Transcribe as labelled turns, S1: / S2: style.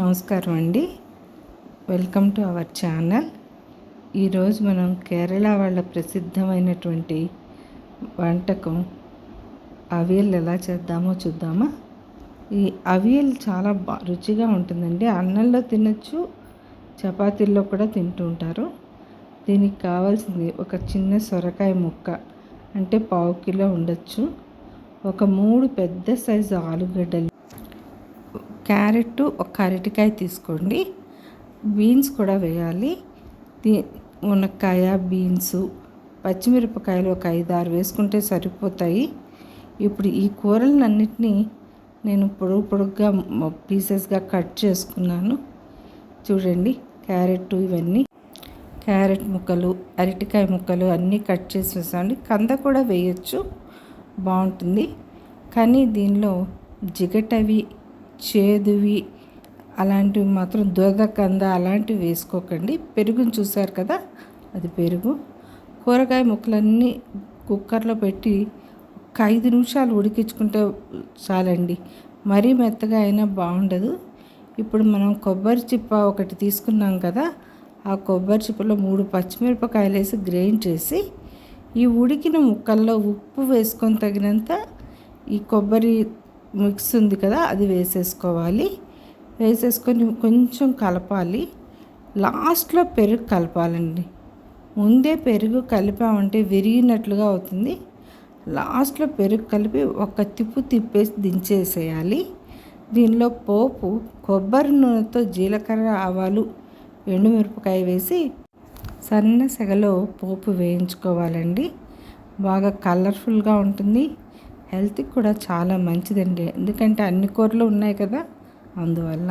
S1: నమస్కారం అండి. Welcome to our channel. ఈరోజు మనం కేరళ వాళ్ళ ప్రసిద్ధమైనటువంటి వంటకం అవియల్ ఎలా చేద్దామో చూద్దామా? ఈ అవియల్ చాలా బా రుచిగా ఉంటుందండి. అన్నంలో తినచ్చు చపాతీల్లో కూడా తింటూ ఉంటారు. దీనికి కావాల్సింది ఒక చిన్న సొరకాయ ముక్క అంటే పావు కిలో ఉండొచ్చు. ఒక మూడు పెద్ద సైజు ఆలుగడ్డలు క్యారెట్ ఒక అరటికాయ తీసుకోండి. బీన్స్ కూడా వేయాలి. మునక్కాయ బీన్స్ పచ్చిమిరపకాయలు ఒక ఐదు ఆరు వేసుకుంటే సరిపోతాయి. ఇప్పుడు ఈ కూరలన్నిటినీ నేను పొడుగు పొడుగ్గా పీసెస్గా కట్ చేసుకున్నాను. చూడండి క్యారెట్ ఇవన్నీ. క్యారెట్ ముక్కలు అరటికాయ ముక్కలు అన్నీ కట్ చేసి వేసామండి కంద కూడా వేయచ్చు. బాగుంటుంది. కానీ దీనిలో జిగటవి చేదువి అలాంటివి మాత్రం దురద కంద అలాంటివి వేసుకోకండి. పెరుగుని చూసారు కదా? అది పెరుగు. కూరగాయ ముక్కలన్నీ కుక్కర్లో పెట్టి ఒక ఐదు నిమిషాలు ఉడికించుకుంటే చాలండి. మరీ మెత్తగా అయినా బాగుండదు. ఇప్పుడు మనం కొబ్బరి చిప్ప ఒకటి తీసుకున్నాం కదా? ఆ కొబ్బరి చిప్పలో మూడు పచ్చిమిరపకాయలు వేసి గ్రైండ్ చేసి ఈ ఉడికిన ముక్కల్లో ఉప్పు వేసుకొని తగినంత ఈ కొబ్బరి మిక్స్ ఉంది కదా అది వేసేసుకోవాలి. వేసేసుకొని కొంచెం కలపాలి. లాస్ట్లో పెరుగు కలపాలండి. ముందే పెరుగు కలిపామంటే విరిగినట్లుగా అవుతుంది. లాస్ట్లో పెరుగు కలిపి ఒక తిప్పు తిప్పేసి దించేసేయాలి. దీనిలో పోపు కొబ్బరి నూనెతో జీలకర్ర ఆవాలు ఎండుమిరపకాయ వేసి సన్న సెగలో పోపు వేయించుకోవాలండి. బాగా కలర్ఫుల్గా ఉంటుంది. హెల్త్కి కూడా చాలా మంచిదండి. ఎందుకంటే అన్ని కూరలు ఉన్నాయి కదా అందువల్ల.